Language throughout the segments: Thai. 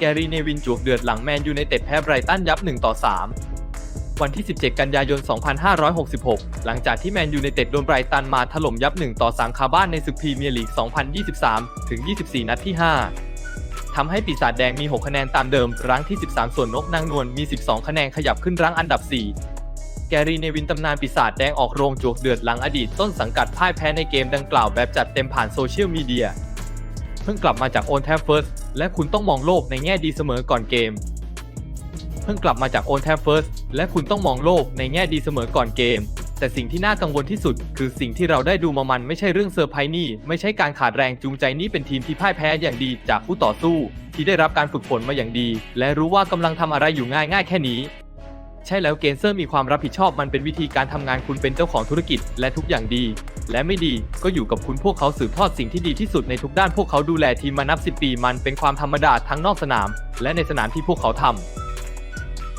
แกรีเนวินจวกเดือดหลังแมนยูไนเต็ดแพ้ไบรตันยับ 1 ต่อ 3 วันที่ 17 กันยายน 2566 หลังจากที่แมนยูไนเต็ดโดนไบรตันมาถล่มยับ 1 ต่อ 3 คาบ้านในศึกพรีเมียร์ลีก 2023 ถึง 24 นัดที่ 5 ทำให้ปีศาจแดงมี 6 คะแนนตามเดิม รั้งที่ 13 ส่วนนกนางนวลมี 12 คะแนนขยับขึ้นรั้งอันดับ 4แกรีเนวินตำนานปีศาจแดงออกโรงจวกเดือดหลังอดีตต้นสังกัดพ่ายแพ้ในเกมดังกล่าวแบบจัดเต็มผ่านโซเชียลมีเดีย เพิ่งกลับมาจากโอนแทฟเฟิร์สและคุณต้องมองโลกในแง่ดีเสมอก่อนเกม เพิ่งกลับมาจากโอนแทฟเฟิร์สและคุณต้องมองโลกในแง่ดีเสมอก่อนเกม แต่สิ่งที่น่ากังวลที่สุด คือสิ่งที่เราได้ดูมามันไม่ใช่เรื่องเซอร์ไพรส์นี่ ไม่ใช่การขาดแรงจูงใจนี่เป็นทีมที่พ่ายแพ้อย่างดีจากผู้ต่อสู้ ที่ได้รับการฝึกฝนมาอย่างดี และรู้ว่ากำลังทำอะไรอยู่ง่ายง่ายแค่นี้ ใช่แล้วเกนเซอร์มีความรับผิดชอบมันเป็นวิธีการทำงานคุณเป็นเจ้าของธุรกิจและทุกอย่างดี และไม่ดีก็อยู่กับคุณพวกเขาสืบทอดสิ่งที่ดีที่สุดในทุกด้านพวกเขาดูแลทีมมานับสิบปีมันเป็นความธรรมดาทั้งนอกสนาม และในสนามที่พวกเขาทำ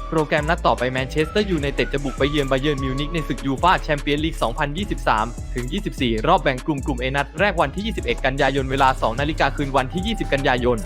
โปรแกรมนัดต่อไปแมนเชสเตอร์ยูไนเต็ดจะบุกไปเยือนบาเยิร์นมิวนิกในศึกยูฟาแชมเปี้ยนลีก 2023 ถึง 24 รอบแบ่งกลุ่มกลุ่มเอนัดแรกวันที่ 21 กันยายน เวลา 2 นาฬิกาคืนวันที่ 20 กันยายน